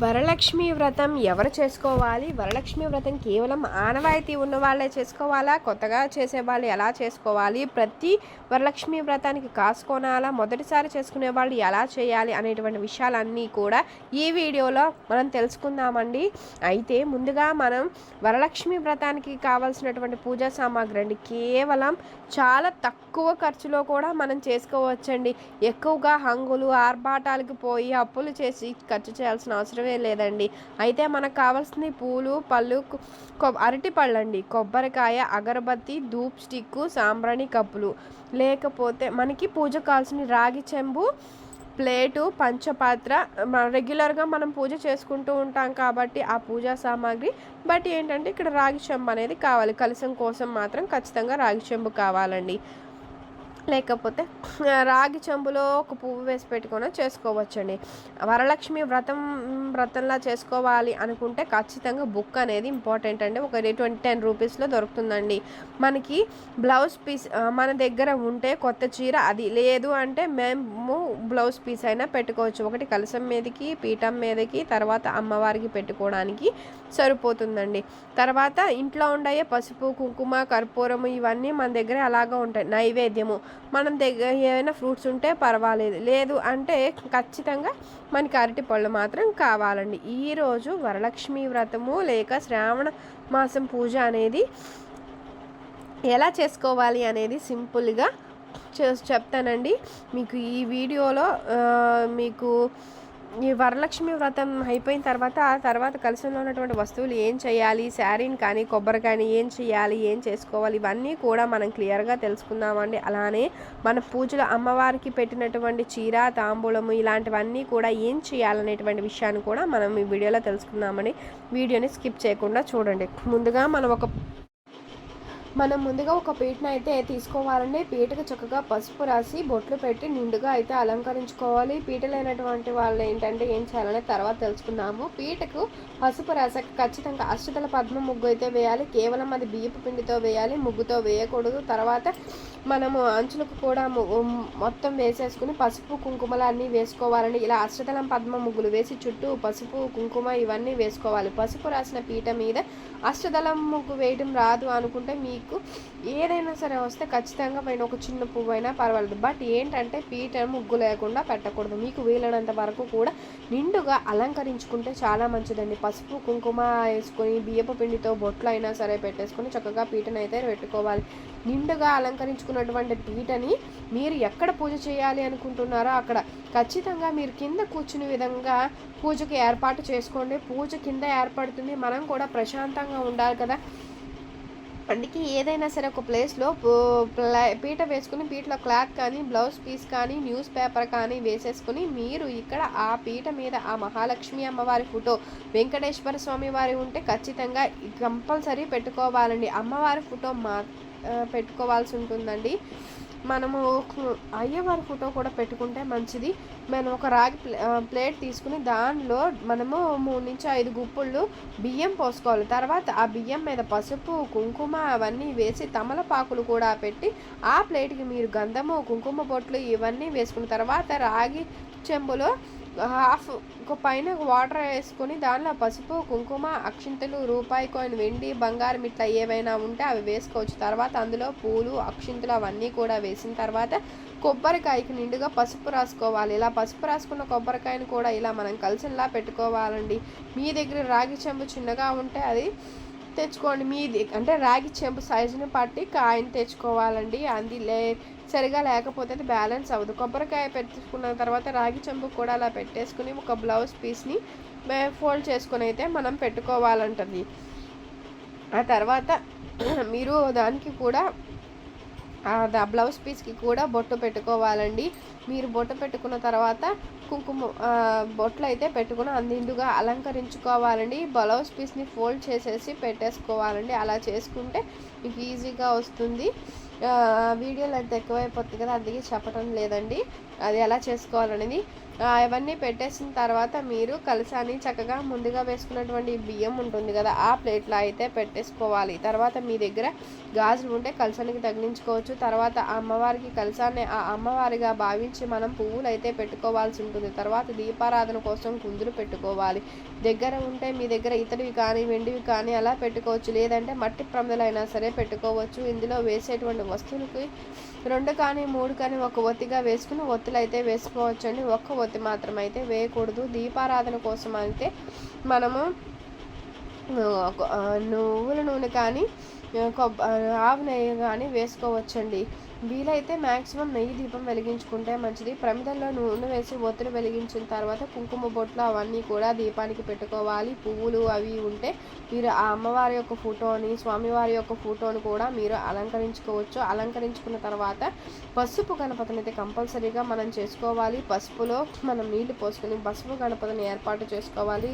వరలక్ష్మి వ్రతం ఎవరు చేసుకోవాలి? వరలక్ష్మి వ్రతం కేవలం ఆనవాయితీ ఉన్న వాళ్ళే చేసుకోవాలా? కొత్తగా చేసే వాళ్ళు ఎలా చేసుకోవాలి? ప్రతి వరలక్ష్మి వ్రతానికి కాసుకోనాలా మొదటిసారి చేసుకునే వాళ్ళు ఎలా చేయాలి? అనేటువంటి విషయాలన్నీ కూడా ఈ వీడియోలో మనం తెలుసుకుందామండి. అయితే ముందుగా మనం వరలక్ష్మి వ్రతానికి కావాల్సినటువంటి పూజా సామాగ్రి అండి. కేవలం చాలా తక్కువ ఖర్చులో కూడా మనం చేసుకోవచ్చండి. ఎక్కువగా హంగులు ఆర్భాటాలకు పోయి అప్పులు చేసి ఖర్చు చేయాల్సిన అవసరం అవసరమే లేదండి. అయితే మనకు కావాల్సిన పూలు పళ్ళు కొ- అరటి పళ్ళు అండి కొబ్బరికాయ అగరబత్తి ధూప్ స్టిక్కు సాంబ్రాణి కప్పులు. లేకపోతే మనకి పూజ కావాల్సిన రాగి చెంబు ప్లేటు పంచపాత్ర. రెగ్యులర్గా మనం పూజ చేసుకుంటూ ఉంటాం కాబట్టి ఆ పూజా సామాగ్రి. బట్ ఏంటంటే ఇక్కడ రాగి చెంబు అనేది కావాలి. కలసం కోసం మాత్రం ఖచ్చితంగా రాగి చెంబు కావాలండి. లేకపోతే రాగి చెంబులో ఒక పువ్వు వేసి పెట్టుకొని చేసుకోవచ్చండి. వరలక్ష్మి వ్రతం వ్రతంలా చేసుకోవాలి అనుకుంటే ఖచ్చితంగా బుక్ అనేది ఇంపార్టెంట్ అండి. ఒక ట్వంటీ టెన్ రూపీస్లో దొరుకుతుందండి. మనకి బ్లౌజ్ పీస్ మన దగ్గర ఉంటే కొత్త చీర అది లేదు అంటే మేము బ్లౌజ్ పీస్ అయినా పెట్టుకోవచ్చు. ఒకటి కలసం మీదకి పీఠం మీదకి తర్వాత అమ్మవారికి పెట్టుకోవడానికి సరిపోతుందండి. తర్వాత ఇంట్లో ఉండే పసుపు కుంకుమ కర్పూరము ఇవన్నీ మన దగ్గర అలాగా ఉంటాయి. నైవేద్యము. మనం దగ్గర ఏమైనా ఫ్రూట్స్ ఉంటే పర్వాలేదు. లేదు అంటే ఖచ్చితంగా మనకి అరటి పళ్ళు మాత్రం కావాలండి. ఈరోజు వరలక్ష్మి వ్రతము లేక శ్రావణ మాసం పూజ అనేది ఎలా చేసుకోవాలి అనేది సింపుల్గా చె చెప్తానండి. మీకు ఈ వీడియోలో మీకు ఈ వరలక్ష్మి వ్రతం అయిపోయిన తర్వాత ఆ తర్వాత కలశంలో ఉన్నటువంటి వస్తువులు ఏం చేయాలి? శారీని కానీ కొబ్బరి కానీ ఏం చేయాలి? ఏం చేసుకోవాలి? ఇవన్నీ కూడా మనం క్లియర్గా తెలుసుకుందామండి. అలానే మన పూజలో అమ్మవారికి పెట్టినటువంటి చీర తాంబూలము ఇలాంటివన్నీ కూడా ఏం చేయాలనేటువంటి విషయాన్ని కూడా మనం ఈ వీడియోలో తెలుసుకుందామని వీడియోని స్కిప్ చేయకుండా చూడండి. ముందుగా మనం ఒక మనం ముందుగా ఒక పీటను అయితే తీసుకోవాలండి. పీటకు చక్కగా పసుపు రాసి బొట్లు పెట్టి నిండుగా అయితే అలంకరించుకోవాలి. పీట లేనటువంటి వాళ్ళు ఏంటంటే ఏం చేయాలనే తర్వాత తెలుసుకుందాము. పీటకు పసుపు రాసాక ఖచ్చితంగా అష్టదల పద్మ ముగ్గు అయితే వేయాలి. కేవలం అది బియ్యపు పిండితో వేయాలి ముగ్గుతో వేయకూడదు. తర్వాత మనము అంచులకు కూడా మొత్తం వేసేసుకుని పసుపు కుంకుమలు అన్నీ వేసుకోవాలండి. ఇలా అష్టదళం పద్మ ముగ్గులు వేసి చుట్టూ పసుపు కుంకుమ ఇవన్నీ వేసుకోవాలి. పసుపు రాసిన పీట మీద అష్టదళం ముగ్గు వేయడం రాదు అనుకుంటే మీకు ఏదైనా సరే వస్తే ఖచ్చితంగా పైన ఒక చిన్న పువ్వు అయినా పర్వాలేదు. బట్ ఏంటంటే పీట ముగ్గు లేకుండా పెట్టకూడదు. మీకు వీలైనంత వరకు కూడా నిండుగా అలంకరించుకుంటే చాలా మంచిదండి. పసుపు కుంకుమ వేసుకొని బియ్యపు పిండితో బొట్లు అయినా సరే పెట్టేసుకొని చక్కగా పీటనైతే పెట్టుకోవాలి. నిండుగా అలంకరించుకున్నటువంటి పీటని మీరు ఎక్కడ పూజ చేయాలి అనుకుంటున్నారో అక్కడ ఖచ్చితంగా మీరు కింద కూర్చునే విధంగా పూజకు ఏర్పాటు చేసుకోండి. పూజ కింద ఏర్పడుతుంది. మనం కూడా ప్రశాంతంగా ఉండాలి కదా. అందుకే ఏదైనా సరే ఒక ప్లేస్లో పీట వేసుకుని పీటలో క్లాత్ కానీ బ్లౌజ్ పీస్ కానీ న్యూస్ పేపర్ కానీ వేసేసుకుని మీరు ఇక్కడ ఆ పీట మీద ఆ మహాలక్ష్మి అమ్మవారి ఫోటో వెంకటేశ్వర స్వామి వారి ఉంటే ఖచ్చితంగా కంపల్సరీ పెట్టుకోవాలండి. అమ్మవారి ఫోటో మా పెట్టుకోవాల్సి ఉంటుందండి. మనము అయ్యవారి ఫోటో కూడా పెట్టుకుంటే మంచిది. మనం ఒక రాగి ప్లే- ప్లేట్ తీసుకుని దానిలో మనము మూడు నుంచి ఐదు గుప్పుళ్ళు బియ్యం పోసుకోవాలి. తర్వాత ఆ బియ్యం మీద పసుపు కుంకుమ అవన్నీ వేసి తమలపాకులు కూడా పెట్టి ఆ ప్లేట్కి మీరు గంధము కుంకుమ బొట్లు ఇవన్నీ వేసుకున్న తర్వాత రాగి చెంబులో హాఫ్ ఒక పైన వాటర్ వేసుకొని దానిలో పసుపు కుంకుమ అక్షింతలు రూపాయి కాయిన్ వెండి బంగారం ఇట్లా ఏవైనా ఉంటే అవి వేసుకోవచ్చు. తర్వాత అందులో పూలు అక్షింతలు అవన్నీ కూడా వేసిన తర్వాత కొబ్బరికాయకి నిండుగా పసుపు రాసుకోవాలి. ఇలా పసుపు రాసుకున్న కొబ్బరికాయని కూడా ఇలా మనం కలిసిలా పెట్టుకోవాలండి. మీ దగ్గర రాగి చెంబు చిన్నగా ఉంటే అది తెచ్చుకోండి. మీది అంటే రాగి చెంబు సైజుని బట్టి కాయని తెచ్చుకోవాలండి. అది లే సరిగా లేకపోతే అది బ్యాలెన్స్ అవ్వదు. కొబ్బరికాయ పెట్టుకున్న తర్వాత రాగి చెంబు కూడా అలా పెట్టేసుకుని ఒక బ్లౌజ్ పీస్ని ఫోల్డ్ చేసుకుని అయితే మనం పెట్టుకోవాలంటుంది. ఆ తర్వాత మీరు దానికి కూడా ఆ బ్లౌజ్ పీస్కి కూడా బొట్టు పెట్టుకోవాలండి. మీరు బొట్టు పెట్టుకున్న తర్వాత కుంకుమ బొట్లు అయితే పెట్టుకుని అందిండుగా అలంకరించుకోవాలండి. బ్లౌజ్ పీస్ని ఫోల్డ్ చేసేసి పెట్టేసుకోవాలండి. అలా చేసుకుంటే మీకు ఈజీగా వస్తుంది. వీడియోలు అయితే ఎక్కువైపోతుంది కదా అందుకే చెప్పడం లేదండి. అది ఎలా చేసుకోవాలనేది అవన్నీ పెట్టేసిన తర్వాత మీరు కలసాన్ని చక్కగా ముందుగా వేసుకున్నటువంటి బియ్యం ఉంటుంది కదా ఆ ప్లేట్లో అయితే పెట్టేసుకోవాలి. తర్వాత మీ దగ్గర గాజులు ఉంటే కలసానికి తగిలించుకోవచ్చు. తర్వాత ఆ అమ్మవారికి కలసాన్ని ఆ అమ్మవారిగా భావించి మనం పువ్వులు అయితే పెట్టుకోవాల్సి ఉంటుంది. తర్వాత దీపారాధన కోసం కుందులు పెట్టుకోవాలి. దగ్గర ఉంటే మీ దగ్గర ఇతడివి కానీ వెండివి కానీ అలా పెట్టుకోవచ్చు. లేదంటే మట్టి ప్రమదలైనా సరే పెట్టుకోవచ్చు. ఇందులో వేసేటువంటి వస్తువులకి రెండు కానీ మూడు కానీ ఒక ఒత్తిగా వేసుకుని ఒత్తులు అయితే వేసుకోవచ్చు అండి ఒక్క ఒత్తి మాత్రం అయితే వేయకూడదు. దీపారాధన కోసం అయితే మనము నువ్వుల నూనె కానీ కొబ్బ ఆవు నెయ్యి కానీ వేసుకోవచ్చండి. వీలైతే మ్యాక్సిమం నెయ్యి దీపం వెలిగించుకుంటే మంచిది. ప్రమిదల్లో నూనె వేసి ఒత్తిడి వెలిగించిన తర్వాత కుంకుమ బొట్లు అవన్నీ కూడా దీపానికి పెట్టుకోవాలి. పువ్వులు అవి ఉంటే మీరు ఆ అమ్మవారి యొక్క ఫోటోని స్వామివారి యొక్క ఫోటోని కూడా మీరు అలంకరించుకోవచ్చు. అలంకరించుకున్న తర్వాత పసుపు గణపతిని అయితే కంపల్సరీగా మనం చేసుకోవాలి. పసుపులో మనం నీళ్ళు పోసుకొని పసుపు గణపతిని ఏర్పాటు చేసుకోవాలి.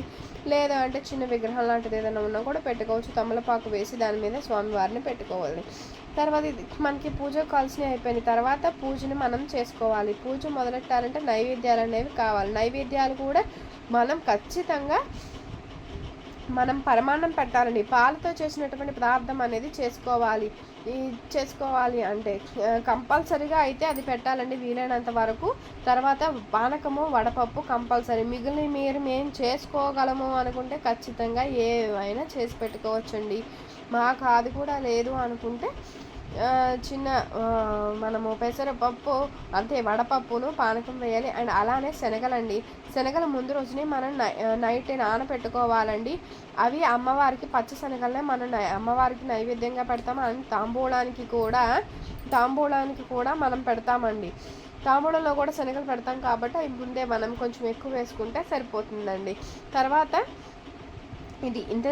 లేదా అంటే చిన్న విగ్రహం లాంటిది ఏదైనా ఉన్నా కూడా పెట్టుకోవచ్చు. తమలపాకు వేసి దాని మీద స్వామివారిని పెట్టుకోవాలి. తర్వాత ఇది మనకి పూజ కావాల్సినవి అయిపోయిన తర్వాత పూజని మనం చేసుకోవాలి. పూజ మొదలెట్టాలంటే నైవేద్యాలు అనేవి కావాలి. నైవేద్యాలు కూడా మనం ఖచ్చితంగా మనం పరమాన్నం పెట్టాలండి. పాలతో చేసినటువంటి పదార్థం అనేది చేసుకోవాలి. ఈ చేసుకోవాలి అంటే కంపల్సరీగా అయితే అది పెట్టాలండి వీలైనంత వరకు. తర్వాత పానకము వడపప్పు కంపల్సరీ. మిగిలిన మీరు మేము చేసుకోగలము అనుకుంటే ఖచ్చితంగా ఏవైనా చేసి పెట్టుకోవచ్చండి. మాకు అది కూడా లేదు అనుకుంటే చిన్న మనము పెసరపప్పు అంతే వడపప్పును పానకం వేయాలి. అండ్ అలానే శనగలండి శనగలు ముందు రోజునే మనం నైట్ నానపెట్టుకోవాలండి. అవి అమ్మవారికి పచ్చ శనగలనే మనం అమ్మవారికి నైవేద్యంగా పెడతాం అండ్ తాంబూలానికి కూడా తాంబూలానికి కూడా మనం పెడతామండి. తాంబూలంలో కూడా శనగలు పెడతాం కాబట్టి అవి ముందే మనం కొంచెం ఎక్కువ వేసుకుంటే సరిపోతుందండి. తర్వాత ఇది ఇంత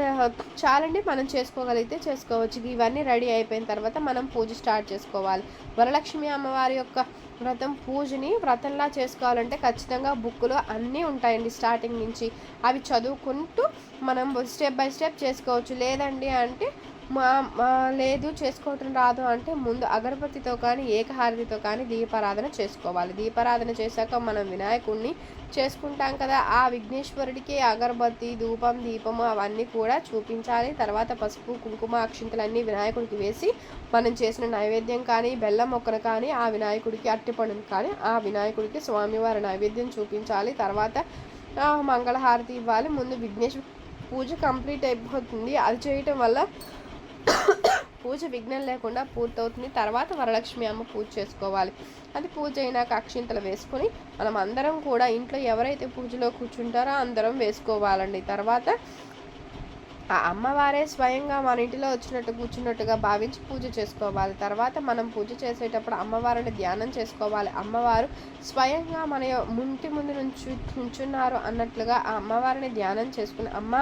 చాలండి మనం చేసుకోగలిగితే చేసుకోవచ్చు. ఇవన్నీ రెడీ అయిపోయిన తర్వాత మనం పూజ స్టార్ట్ చేసుకోవాలి. వరలక్ష్మి అమ్మవారి యొక్క వ్రతం పూజని వ్రతంలా చేసుకోవాలంటే ఖచ్చితంగా బుక్లో అన్నీ ఉంటాయండి స్టార్టింగ్ నుంచి. అవి చదువుకుంటూ మనం స్టెప్ బై స్టెప్ చేసుకోవచ్చు. లేదండి అంటే మా లేదు చేసుకోవటం రాదు అంటే ముందు అగరబత్తితో కానీ ఏకహారతితో కానీ దీపారాధన చేసుకోవాలి. దీపారాధన చేశాక మనం వినాయకుడిని చేసుకుంటాం కదా. ఆ విఘ్నేశ్వరుడికి అగరబత్తి ధూపం దీపము అవన్నీ కూడా చూపించాలి. తర్వాత పసుపు కుంకుమ అక్షింతలన్నీ వినాయకుడికి వేసి మనం చేసిన నైవేద్యం కానీ బెల్లం మొక్కను కానీ ఆ వినాయకుడికి అట్టిపండును కానీ ఆ వినాయకుడికి స్వామివారి నైవేద్యం చూపించాలి. తర్వాత మంగళహారతి ఇవ్వాలి. ముందు విఘ్నేశ్వర పూజ కంప్లీట్ అయిపోతుంది. అది చేయటం వల్ల పూజ విఘ్నం లేకుండా పూర్తవుతుంది. తర్వాత వరలక్ష్మి అమ్మ పూజ చేసుకోవాలి. అది పూజ అయినాక అక్షింతలు వేసుకొని మనం అందరం కూడా ఇంట్లో ఎవరైతే పూజలో కూర్చుంటారో అందరం వేసుకోవాలండి. తర్వాత ఆ అమ్మవారే స్వయంగా మన ఇంటిలో వచ్చినట్టు కూర్చున్నట్టుగా భావించి పూజ చేసుకోవాలి. తర్వాత మనం పూజ చేసేటప్పుడు అమ్మవారిని ధ్యానం చేసుకోవాలి. అమ్మవారు స్వయంగా మన ముంటి ముందు నుంచి నుంచున్నారు అన్నట్లుగా ఆ అమ్మవారిని ధ్యానం చేసుకుని అమ్మ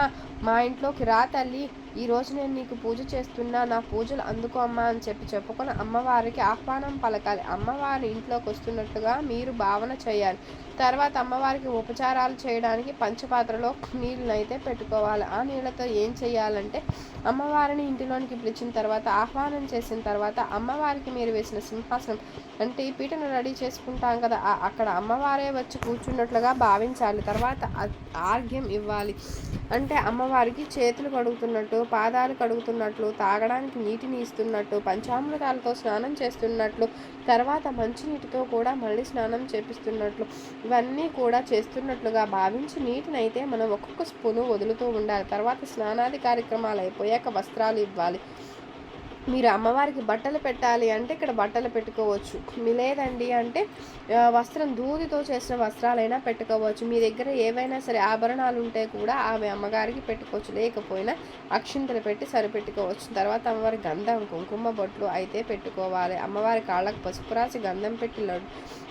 మా ఇంట్లోకి రా తల్లి ఈరోజు నేను నీకు పూజ చేస్తున్నా నా పూజలు అందుకో అమ్మ అని చెప్పి చెప్పుకొని అమ్మవారికి ఆహ్వానం పలకాలి. అమ్మవారి ఇంట్లోకి వస్తున్నట్టుగా మీరు భావన చేయాలి. తర్వాత అమ్మవారికి ఉపచారాలు చేయడానికి పంచపాత్రలో నీళ్ళనైతే పెట్టుకోవాలి. ఆ నీళ్ళతో ఏం చేయాలంటే అమ్మవారిని ఇంటిలోనికి పిలిచిన తర్వాత ఆహ్వానం చేసిన తర్వాత అమ్మవారికి మీరు వేసిన సింహాసనం అంటే ఈ పీటను రెడీ చేసుకుంటాం కదా. అక్కడ అమ్మవారే వచ్చి కూర్చున్నట్లుగా భావించాలి. తర్వాత ఆర్ఘ్యం ఇవ్వాలి. అంటే అమ్మవారికి చేతులు కడుగుతున్నట్టు పాదాలు కడుగుతున్నట్లు తాగడానికి నీటిని ఇస్తున్నట్టు పంచామృతాలతో స్నానం చేస్తున్నట్లు తర్వాత మంచినీటితో కూడా మళ్ళీ స్నానం చేపిస్తున్నట్లు ఇవన్నీ కూడా చేస్తున్నట్లుగా భావించి నీటిని అయితే మనం ఒక్కొక్క స్పూను వదులుతూ ఉండాలి. తర్వాత స్నానాది కార్యక్రమాలు అయిపోయాక వస్త్రాలు ఇవ్వాలి. మీరు అమ్మవారికి బట్టలు పెట్టాలి అంటే ఇక్కడ బట్టలు పెట్టుకోవచ్చు. మీ లేదండి అంటే వస్త్రం దూదితో చేసిన వస్త్రాలైనా పెట్టుకోవచ్చు. మీ దగ్గర ఏవైనా సరే ఆభరణాలు ఉంటే కూడా ఆమె అమ్మగారికి పెట్టుకోవచ్చు. లేకపోయినా అక్షింతలు పెట్టి సరిపెట్టుకోవచ్చు. తర్వాత అమ్మవారి గంధం కుంకుమ బొట్లు అయితే పెట్టుకోవాలి. అమ్మవారి కాళ్ళకు పసుపు రాసి గంధం పెట్టి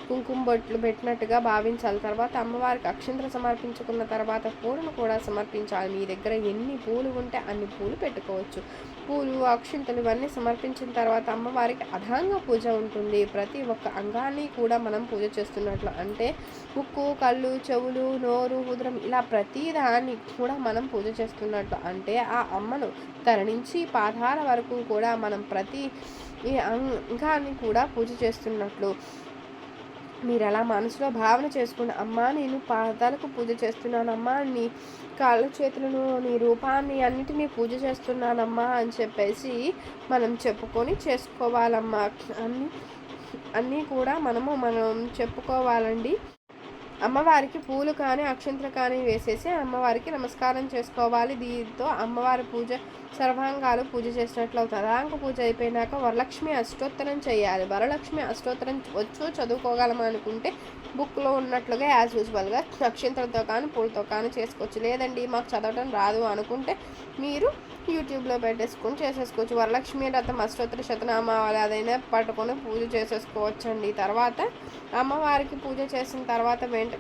కుంకుమ బొట్లు పెట్టినట్టుగా భావించాలి. తర్వాత అమ్మవారికి అక్షింత్ర సమర్పించుకున్న తర్వాత పూలను కూడా సమర్పించాలి. మీ దగ్గర ఎన్ని పూలు ఉంటే అన్ని పూలు పెట్టుకోవచ్చు. పూలు అక్షింతలు ఇవన్నీ సమర్పించిన తర్వాత అమ్మవారికి అధాంగ పూజ ఉంటుంది. ప్రతి ఒక్క అంగాన్ని కూడా మనం పూజ చేస్తున్నట్లు అంటే ముక్కు కళ్ళు చెవులు నోరు ఉదరం ఇలా ప్రతి దాన్ని కూడా మనం పూజ చేస్తున్నట్లు అంటే ఆ అమ్మను తన నుంచి పాదాల వరకు కూడా మనం ప్రతి ఈ అంగాన్ని కూడా పూజ చేస్తున్నట్లు మీరు అలా మనసులో భావన చేసుకుని అమ్మా నేను పాదాలకు పూజ చేస్తున్నానమ్మా నీ కాళ్ళు చేతులను నీ రూపాన్ని అన్నిటినీ పూజ చేస్తున్నానమ్మా అని చెప్పేసి మనం చెప్పుకొని చేసుకోవాలమ్మా. అన్నీ అన్నీ కూడా మనము మనం చెప్పుకోవాలండి. అమ్మవారికి పూలు కానీ అక్షంతలు కానీ వేసేసి అమ్మవారికి నమస్కారం చేసుకోవాలి. దీంతో అమ్మవారి పూజ సర్వాంగాలు పూజ చేసినట్లు అవుతుంది. అరాంగ పూజ అయిపోయినాక వరలక్ష్మి అష్టోత్తరం చేయాలి. వరలక్ష్మి అష్టోత్తరం వచ్చు చదువుకోగలమా అనుకుంటే బుక్లో ఉన్నట్లుగా యాజ్ యూజువల్గా అక్షంతలతో కానీ పూలతో కానీ చేసుకోవచ్చు. లేదండి మాకు చదవడం రాదు అనుకుంటే మీరు యూట్యూబ్లో పెట్టేసుకొని చేసేసుకోవచ్చు. వరలక్ష్మి రథం అష్టోత్తర శతనామావళి అదైనా పట్టుకొని పూజ చేసేసుకోవచ్చండి. తర్వాత అమ్మవారికి పూజ చేసిన తర్వాత వెంట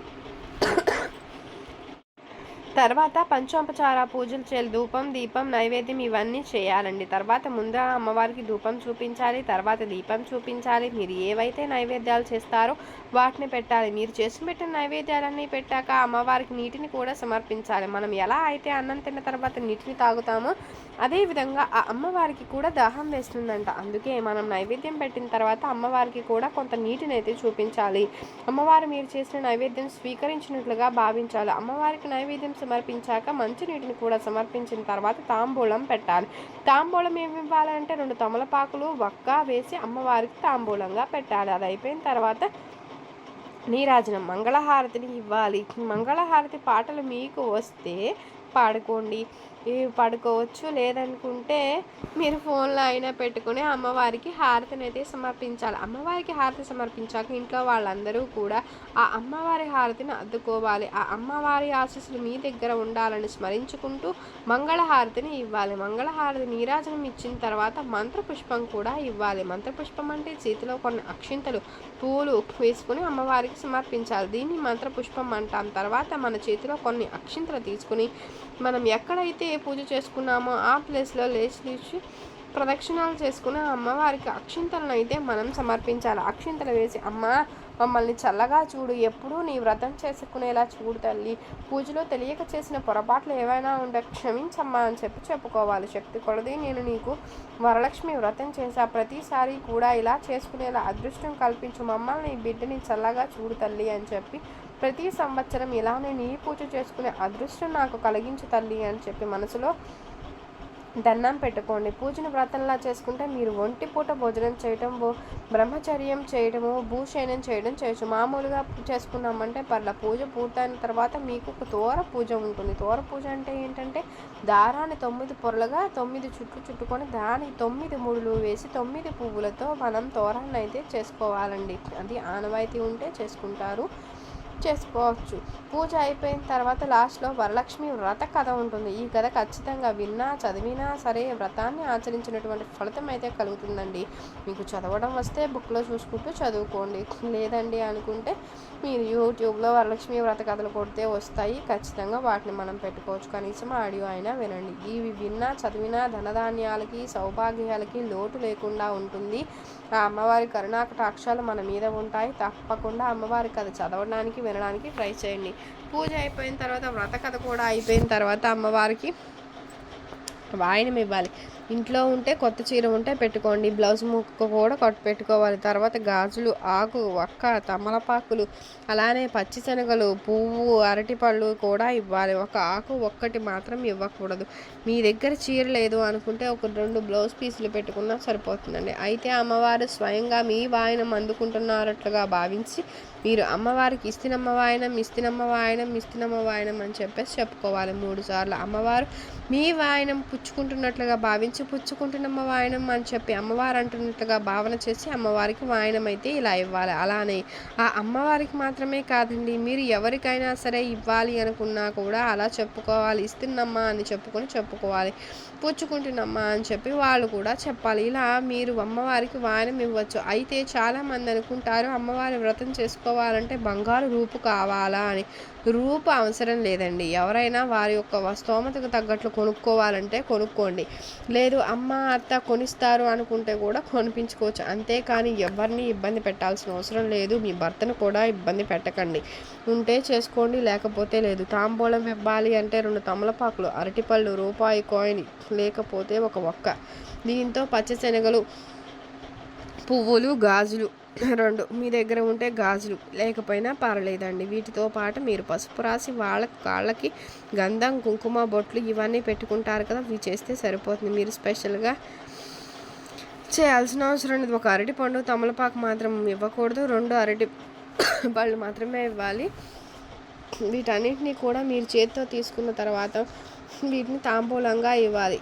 తర్వాత పంచోపచార పూజలు చేయాలి. ధూపం దీపం నైవేద్యం ఇవన్నీ చేయాలండి. తర్వాత ముందు అమ్మవారికి ధూపం చూపించాలి. తర్వాత దీపం చూపించాలి. మీరు ఏవైతే నైవేద్యాలు చేస్తారో వాటిని పెట్టాలి. మీరు చేసి పెట్టిన నైవేద్యాలన్నీ పెట్టాక అమ్మవారికి నీటిని కూడా సమర్పించాలి. మనం ఎలా అయితే అన్నం తిన్న తర్వాత నీటిని తాగుతామో అదేవిధంగా ఆ అమ్మవారికి కూడా దాహం వేస్తుందంట. అందుకే మనం నైవేద్యం పెట్టిన తర్వాత అమ్మవారికి కూడా కొంత నీటిని అయితే చూపించాలి. అమ్మవారు మీరు చేసిన నైవేద్యం స్వీకరించినట్లుగా భావించాలి. అమ్మవారికి నైవేద్యం సమర్పించాక మంచి నీటిని కూడా సమర్పించిన తర్వాత తాంబూలం పెట్టాలి. తాంబూలం ఏమి ఇవ్వాలంటే రెండు తమలపాకులు వక్క వేసి అమ్మవారికి తాంబూలంగా పెట్టాలి. అది అయిపోయిన తర్వాత నీరాజనం మంగళహారతిని ఇవ్వాలి. మంగళహారతి పాటలు మీకు వస్తే పాడుకోండి. ఇవి పడుకోవచ్చు. లేదనుకుంటే మీరు ఫోన్లో అయినా పెట్టుకుని అమ్మవారికి హారతిని అయితే సమర్పించాలి. అమ్మవారికి హారతి సమర్పించాక ఇంట్లో వాళ్ళందరూ కూడా ఆ అమ్మవారి హారతిని అద్దుకోవాలి. ఆ అమ్మవారి ఆశీస్సులు మీ దగ్గర ఉండాలని స్మరించుకుంటూ మంగళహారతిని ఇవ్వాలి. మంగళహారతి నీరాజనం ఇచ్చిన తర్వాత మంత్రపుష్పం కూడా ఇవ్వాలి. మంత్రపుష్పం అంటే చేతిలో కొన్ని అక్షింతలు పూలు వేసుకుని అమ్మవారికి సమర్పించాలి. దీన్ని మంత్ర పుష్పం అంటాం. తర్వాత మన చేతిలో కొన్ని అక్షింతలు తీసుకుని మనం ఎక్కడైతే పూజ చేసుకున్నామో ఆ ప్లేస్లో లేచి ప్రదక్షిణాలు చేసుకుని అమ్మవారికి అక్షింతలను అయితే మనం సమర్పించాలి. అక్షింతలు వేసి అమ్మ మమ్మల్ని చల్లగా చూడు ఎప్పుడూ నీ వ్రతం చేసుకునేలా చూడు తల్లి. పూజలో తెలియక చేసిన పొరపాట్లు ఏవైనా ఉంటే క్షమించమ్మా అని చెప్పి చెప్పుకోవాలి. శక్తి కొలది నేను నీకు వరలక్ష్మి వ్రతం చేశా. ప్రతిసారి కూడా ఇలా చేసుకునేలా అదృష్టం కల్పించు. మమ్మల్ని బిడ్డని చల్లగా చూడు తల్లి అని చెప్పి ప్రతి సంవత్సరం ఇలానే నీ పూజ చేసుకునే అదృష్టం నాకు కలిగించు తల్లి అని చెప్పి మనసులో దండం పెట్టుకోండి. పూజను వ్రతంలా చేసుకుంటే మీరు ఒంటి పూట భోజనం చేయటం బ్రహ్మచర్యం చేయడము భూషయనం చేయడం చేయొచ్చు. మామూలుగా చేసుకున్నామంటే పర్ల పూజ పూర్తయిన తర్వాత మీకు ఒక తోర పూజ ఉంటుంది. తోర పూజ అంటే ఏంటంటే దారాన్ని తొమ్మిది పొరలుగా తొమ్మిది చుట్లు చుట్టుకొని దాని తొమ్మిది ముడులు వేసి తొమ్మిది పువ్వులతో మనం తోరాన్ని అయితే చేసుకోవాలండి. అది ఆనవాయితీ ఉంటే చేసుకుంటారు. చేసుకోవచ్చు. పూజ అయిపోయిన తర్వాత లాస్ట్లో వరలక్ష్మి వ్రత కథ ఉంటుంది. ఈ కథ ఖచ్చితంగా విన్నా చదివినా సరే వ్రతాన్ని ఆచరించినటువంటి ఫలితం అయితే కలుగుతుందండి. మీకు చదవడం వస్తే బుక్లో చూసుకుంటూ చదువుకోండి. లేదండి అనుకుంటే మీరు యూట్యూబ్లో వరలక్ష్మి వ్రత కథలు కొడితే వస్తాయి. ఖచ్చితంగా వాటిని మనం పెట్టుకోవచ్చు. కనీసం ఆడియో అయినా వినండి. ఇవి విన్నా చదివినా ధనధాన్యాలకి సౌభాగ్యాలకి లోటు లేకుండా ఉంటుంది. ఆ అమ్మవారి కరుణాకటాక్షాలు మన మీద ఉంటాయి. తప్పకుండా అమ్మవారి కథ చదవడానికి వినడానికి ట్రై చేయండి. పూజ అయిపోయిన తర్వాత వ్రత కథ కూడా అయిపోయిన తర్వాత అమ్మవారికి వాయినం ఇవ్వాలి. ఇంట్లో ఉంటే కొత్త చీర ఉంటే పెట్టుకోండి. బ్లౌజ్ ముక్క కూడా కొట్టు పెట్టుకోవాలి. తర్వాత గాజులు ఆకు ఒక్క తమలపాకులు అలానే పచ్చిశనగలు పువ్వు అరటిపళ్ళు కూడా ఇవ్వాలి. ఒక ఆకు ఒక్కటి మాత్రం ఇవ్వకూడదు. మీ దగ్గర చీర లేదు అనుకుంటే ఒక రెండు బ్లౌజ్ పీసులు పెట్టుకున్నా సరిపోతుందండి. అయితే అమ్మవారు స్వయంగా మీ వాయనం అందుకుంటున్నారట్లుగా భావించి మీరు అమ్మవారికి ఇస్తినమ్మ వాయనం ఇస్తినమ్మ వాయనం ఇస్తినమ్మ వాయనం అని చెప్పేసి చెప్పుకోవాలి. మూడు సార్లు అమ్మవారు మీ వాయనం పుచ్చుకుంటున్నట్లుగా భావించి పుచ్చుకుంటున్నమ్మ వాయనం అని చెప్పి అమ్మవారు అంటున్నట్లుగా భావన చేసి అమ్మవారికి వాయనం అయితే ఇలా ఇవ్వాలి. అలానే ఆ అమ్మవారికి మాత్రమే కాదండి మీరు ఎవరికైనా సరే ఇవ్వాలి అనుకున్నా కూడా అలా చెప్పుకోవాలి ఇస్తున్నమ్మా అని చెప్పుకొని చెప్పుకోవాలి. పుచ్చుకుంటున్నమ్మా అని చెప్పి వాళ్ళు కూడా చెప్పాలి. ఇలా మీరు అమ్మవారికి వాయనం ఇవ్వచ్చు. అయితే చాలామంది అనుకుంటారు అమ్మవారి వ్రతం చేసుకోవాలంటే బంగారు రూపు కావాలా అని. రూపు అవసరం లేదండి. ఎవరైనా వారి యొక్క స్తోమతకు తగ్గట్లు కొనుక్కోవాలంటే కొనుక్కోండి. లేదు అమ్మ అత్త కొనిస్తారు అనుకుంటే కూడా కొనిపించుకోవచ్చు. అంతేకాని ఎవరిని ఇబ్బంది పెట్టాల్సిన అవసరం లేదు. మీ భర్తను కూడా ఇబ్బంది పెట్టకండి. ఉంటే చేసుకోండి లేకపోతే లేదు. తాంబూలం ఇవ్వాలి అంటే రెండు తమలపాకులు అరటిపళ్ళు రూపాయి కాయిన్ లేకపోతే ఒక ఒక్క దీంతో పచ్చశనగలు పువ్వులు గాజులు రెండు. మీ దగ్గర ఉంటే గాజులు లేకపోయినా పర్లేదండి వీటితో పాటు మీరు పసుపు రాసి వాళ్ళ కాళ్ళకి గంధం కుంకుమ బొట్లు ఇవన్నీ పెట్టుకుంటారు కదా ఇవి చేస్తే సరిపోతుంది. మీరు స్పెషల్గా చేయాల్సిన అవసరం లేదు. ఒక అరటి పండు తమలపాకు మాత్రం ఇవ్వకూడదు. రెండు అరటి పళ్ళు మాత్రమే ఇవ్వాలి. వీటన్నిటిని కూడా మీరు చేతితో తీసుకున్న తర్వాత వీటిని తాంబూలంగా ఇవ్వాలి.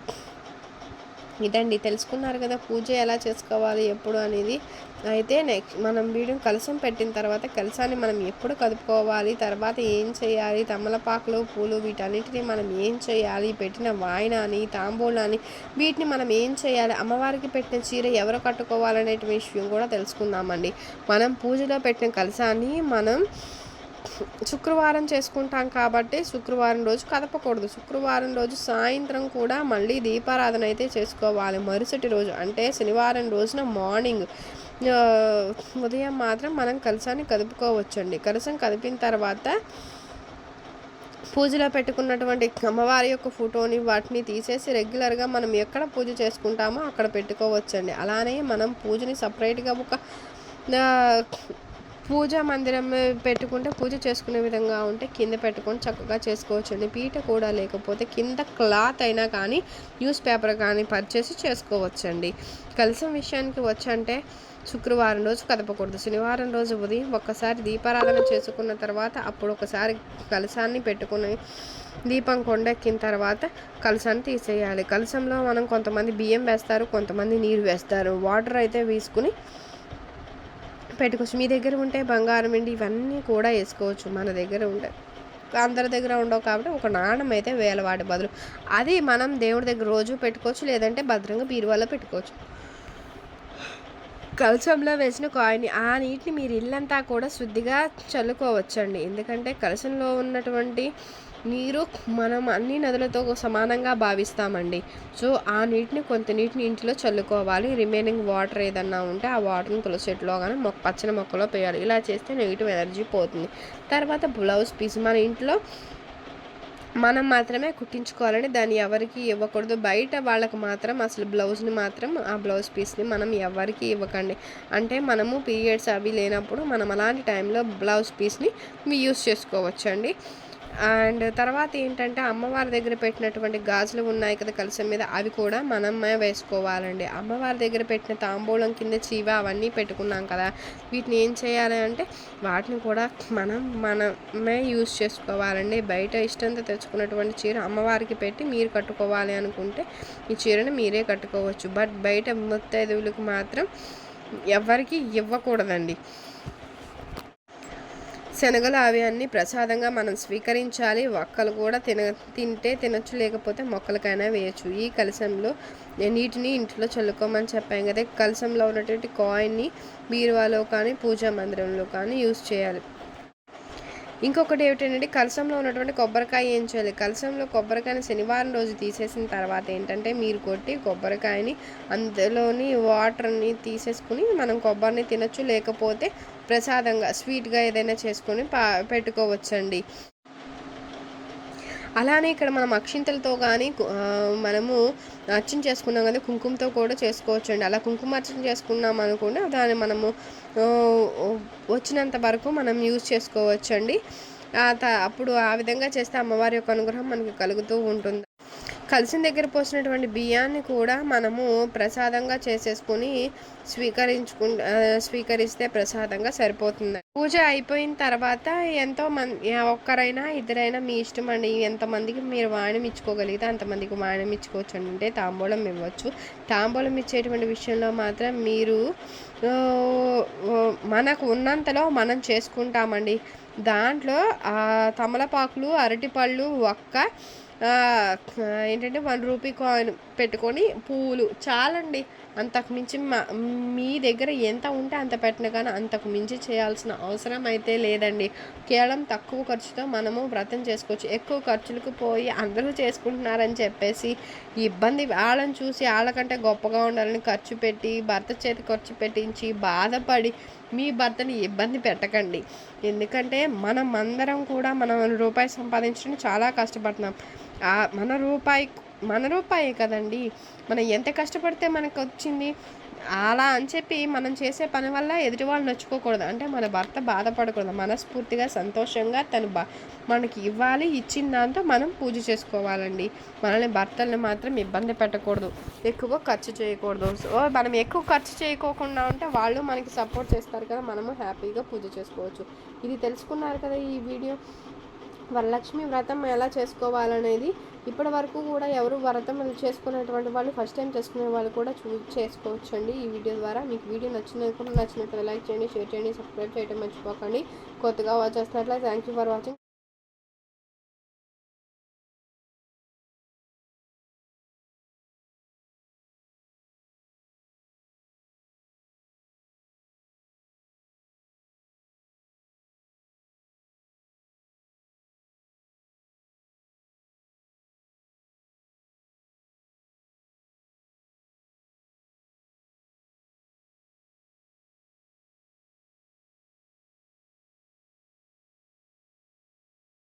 ఇదండి తెలుసుకున్నారు కదా పూజ ఎలా చేసుకోవాలి ఎప్పుడు అనేది. అయితే నెక్స్ట్ మనం వీడియో కలసం పెట్టిన తర్వాత కలసాన్ని మనం ఎప్పుడు కదుపుకోవాలి తర్వాత ఏం చేయాలి తమలపాకులు పూలు వీటన్నిటిని మనం ఏం చేయాలి పెట్టిన వాయినాని తాంబూలాన్ని వీటిని మనం ఏం చేయాలి అమ్మవారికి పెట్టిన చీర ఎవరు కట్టుకోవాలనే విషయం కూడా తెలుసుకుందామండి. మనం పూజలో పెట్టిన కలసాన్ని మనం శుక్రవారం చేసుకుంటాం కాబట్టి శుక్రవారం రోజు కదపకూడదు. శుక్రవారం రోజు సాయంత్రం కూడా మళ్ళీ దీపారాధన అయితే చేసుకోవాలి. మరుసటి రోజు అంటే శనివారం రోజున మార్నింగ్ ఉదయం మాత్రం మనం కలసాన్ని కదుపుకోవచ్చండి. కలసం కదిపిన తర్వాత పూజలో పెట్టుకున్నటువంటి అమ్మవారి యొక్క ఫోటోని వాటిని తీసేసి రెగ్యులర్గా మనం ఎక్కడ పూజ చేసుకుంటామో అక్కడ పెట్టుకోవచ్చండి. అలానే మనం పూజని సపరేట్గా ఒక పూజ మందిరం పెట్టుకుంటే పూజ చేసుకునే విధంగా ఉంటే కింద పెట్టుకొని చక్కగా చేసుకోవచ్చండి. పీట కూడా లేకపోతే కింద క్లాత్ అయినా కానీ న్యూస్ పేపర్ కానీ పర్చేసి చేసుకోవచ్చండి. కలసం విషయానికి వచ్చంటే శుక్రవారం రోజు కదపకూడదు. శనివారం రోజు ఉదయం ఒక్కసారి దీపారాధన చేసుకున్న తర్వాత అప్పుడు ఒకసారి కలసాన్ని పెట్టుకుని దీపం కొండెక్కిన తర్వాత కలసాన్ని తీసేయాలి. కలసంలో మనం కొంతమంది బియ్యం వేస్తారు కొంతమంది నీరు వేస్తారు. వాటర్ అయితే వేసుకుని పెట్టుకోవచ్చు మీ దగ్గర ఉంటే బంగారం వెండి ఇవన్నీ కూడా వేసుకోవచ్చు మన దగ్గర ఉండే. అందరి దగ్గర ఉండవు కాబట్టి ఒక నాణం అయితే వేలవాడి బదులు. అది మనం దేవుడి దగ్గర రోజు పెట్టుకోవచ్చు లేదంటే భద్రంగా బీరువాలో పెట్టుకోవచ్చు. కలశంలో వేసిన కాయిన్ ఆ నీటిని మీరు ఇల్లంతా కూడా శుద్ధిగా చల్లుకోవచ్చండి. ఎందుకంటే కలశంలో ఉన్నటువంటి నీరు మనం అన్ని నదులతో సమానంగా భావిస్తామండి. సో ఆ నీటిని కొంత నీటిని ఇంట్లో చల్లుకోవాలి. రిమైనింగ్ వాటర్ ఏదన్నా ఉంటే ఆ వాటర్ని తులసి కానీ మొక్క పచ్చని మొక్కలో పోయాలి. ఇలా చేస్తే నెగిటివ్ ఎనర్జీ పోతుంది. తర్వాత బ్లౌజ్ పీస్ మన ఇంట్లో మనం మాత్రమే కుట్టించుకోవాలని దాన్ని ఎవరికి ఇవ్వకూడదు. బయట వాళ్ళకి మాత్రం అసలు బ్లౌజ్ని మాత్రం ఆ బ్లౌజ్ పీస్ని మనం ఎవరికి ఇవ్వకండి. అంటే మనము పీరియడ్స్ అవి లేనప్పుడు మనం అలాంటి టైంలో బ్లౌజ్ పీస్ని యూస్ చేసుకోవచ్చండి. అండ్ తర్వాత ఏంటంటే అమ్మవారి దగ్గర పెట్టినటువంటి గాజులు ఉన్నాయి కదా కలసం మీద అవి కూడా మనమే వేసుకోవాలండి. అమ్మవారి దగ్గర పెట్టిన తాంబూలం కింద చీవ అవన్నీ పెట్టుకున్నాం కదా. వీటిని ఏం చేయాలి అంటే వాటిని కూడా మనం మనమే యూస్ చేసుకోవాలండి. బయట ఇష్టంతో తెచ్చుకున్నటువంటి చీర అమ్మవారికి పెట్టి మీరు కట్టుకోవాలి అనుకుంటే ఈ చీరను మీరే కట్టుకోవచ్చు. బట్ బయట ముత్తైదువులకు మాత్రం ఎవరికి ఇవ్వకూడదండి. శనగలు అవి ప్రసాదంగా మనం స్వీకరించాలి. ఒక్కలు కూడా తిన తింటే తినచ్చు లేకపోతే మొక్కలకైనా వేయచ్చు. ఈ కలశంలో నీటిని ఇంట్లో చల్లుకోమని చెప్పాం కదా. కలశంలో ఉన్నటువంటి కాయిన్ని బీరువాలో కానీ పూజా మందిరంలో కానీ యూజ్ చేయాలి. ఇంకొకటి ఏమిటంటే కలసంలో ఉన్నటువంటి కొబ్బరికాయ ఏం చేయాలి? కలసంలో కొబ్బరికాయని శనివారం రోజు తీసేసిన తర్వాత ఏంటంటే మీరు కొట్టి కొబ్బరికాయని అందులోని వాటర్ని తీసేసుకుని మనం కొబ్బరిని తినచ్చు లేకపోతే ప్రసాదంగా స్వీట్గా ఏదైనా చేసుకొని పా పెట్టుకోవచ్చండి. అలానే ఇక్కడ మనం అక్షింతలతో కానీ మనము అర్చన చేసుకున్నాం కదా కుంకుమతో కూడా చేసుకోవచ్చండి. అలా కుంకుమ అర్చన చేసుకున్నాం అనుకుంటే దాన్ని మనము వచ్చినంత వరకు మనం యూజ్ చేసుకోవచ్చండి. అప్పుడు ఆ విధంగా చేస్తే అమ్మవారి యొక్క అనుగ్రహం మనకి కలుగుతూ ఉంటుంది. కలిసిన దగ్గర పోసినటువంటి బియ్యాన్ని కూడా మనము ప్రసాదంగా చేసేసుకుని స్వీకరించుకు స్వీకరిస్తే ప్రసాదంగా సరిపోతుంది. పూజ అయిపోయిన తర్వాత ఎంతో మంది ఒక్కరైనా ఇద్దరైనా మీ ఇష్టం అండి. ఎంతమందికి మీరు వాణిమిచ్చుకోగలిగితే అంతమందికి వాణిమిచ్చుకోవచ్చు అంటే తాంబూలం ఇవ్వచ్చు. తాంబూలం ఇచ్చేటువంటి విషయంలో మాత్రం మీరు మనకు ఉన్నంతలో మనం చేసుకుంటామండి. దాంట్లో తమలపాకులు అరటిపళ్ళు ఒక్క ఏంటంటే వన్ రూపీ కాయిన్ పెట్టుకొని పూలు చాలండి. అంతకు మించి మీ దగ్గర ఎంత ఉంటే అంత పెట్టిన కానీ అంతకు మించి చేయాల్సిన అవసరం అయితే లేదండి. కేవలం తక్కువ ఖర్చుతో మనము వ్రతం చేసుకోవచ్చు. ఎక్కువ ఖర్చులకు పోయి అందరూ చేసుకుంటున్నారని చెప్పేసి ఇబ్బంది వాళ్ళని చూసి వాళ్ళకంటే గొప్పగా ఉండాలని ఖర్చు పెట్టి భర్త చేతి ఖర్చు పెట్టించి బాధపడి మీ భర్తని ఇబ్బంది పెట్టకండి. ఎందుకంటే మనం అందరం కూడా మనం రూపాయి సంపాదించడం చాలా కష్టపడుతున్నాం. మన రూపాయి మన రూపాయే కదండి. మనం ఎంత కష్టపడితే మనకు వచ్చింది అలా అని చెప్పి మనం చేసే పని వల్ల ఎదుటి వాళ్ళు నొచ్చుకోకూడదు. అంటే మన భర్త బాధపడకూడదు. మనస్ఫూర్తిగా సంతోషంగా తను బా మనకి ఇవ్వాలి ఇచ్చిన దాంతో మనం పూజ చేసుకోవాలండి. మనల్ని భర్తల్ని మాత్రం ఇబ్బంది పెట్టకూడదు. ఎక్కువ ఖర్చు చేయకూడదు. సో మనం ఎక్కువ ఖర్చు చేయకోకుండా ఉంటే వాళ్ళు మనకి సపోర్ట్ చేస్తారు కదా మనము హ్యాపీగా పూజ చేసుకోవచ్చు. ఇది తెలుసుకున్నారు కదా ఈ వీడియో? వరలక్ష్మి వ్రతం ఎలా చేసుకోవాలనేది ఇప్పటి వరకు కూడా ఎవరు వ్రతం చేసుకునేటువంటి వాళ్ళు ఫస్ట్ టైం చేసుకునే వాళ్ళు కూడా చూ చేసుకోవచ్చండి ఈ వీడియో ద్వారా. మీకు వీడియో నచ్చినట్టు నచ్చినట్టు లైక్ చేయండి షేర్ చేయండి సబ్స్క్రైబ్ చేయడం మర్చిపోకండి. కొత్తగా వాచ్ చేస్తున్నట్లయితే థ్యాంక్ యూ ఫర్ వాచింగ్